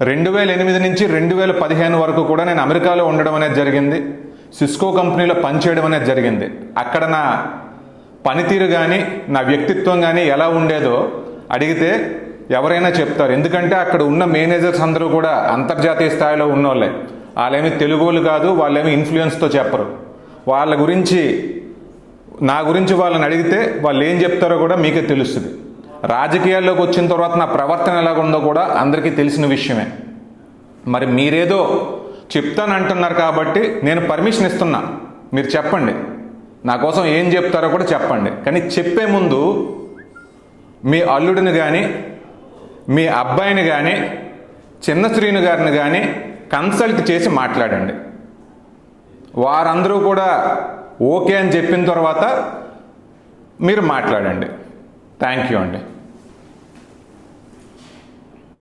రెండు వేల ఎనిమిది నుంచి రెండు వేల పదిహేను వరకు కూడా నేను అమెరికాలో ఉండడం అనేది జరిగింది. సిస్కో కంపెనీలో పనిచేయడం అనేది జరిగింది. అక్కడ నా పనితీరు కానీ నా వ్యక్తిత్వం కానీ ఎలా ఉండేదో అడిగితే ఎవరైనా చెప్తారు. ఎందుకంటే అక్కడ ఉన్న మేనేజర్స్ అందరూ కూడా అంతర్జాతీయ స్థాయిలో ఉన్నోళ్ళే. వాళ్ళేమి తెలుగోళ్ళు కాదు వాళ్ళేమి ఇన్ఫ్లుయెన్స్తో చెప్పరు. వాళ్ళ గురించి నా గురించి వాళ్ళని అడిగితే వాళ్ళు ఏం చెప్తారో కూడా మీకే తెలుస్తుంది. రాజకీయాల్లోకి వచ్చిన తర్వాత నా ప్రవర్తన ఎలాగుందో కూడా అందరికీ తెలిసిన విషయమే. మరి మీరేదో చెప్తానంటున్నారు కాబట్టి నేను పర్మిషన్ ఇస్తున్నా. మీరు చెప్పండి. నా కోసం ఏం చెప్తారో కూడా చెప్పండి. కానీ చెప్పే ముందు మీ అల్లుడిని కానీ మీ అబ్బాయిని కానీ చిన్న శ్రీను గారిని కానీ కన్సల్ట్ చేసి మాట్లాడండి. వారందరూ కూడా ఓకే అని చెప్పిన తర్వాత మీరు మాట్లాడండి. థ్యాంక్ యూ అండి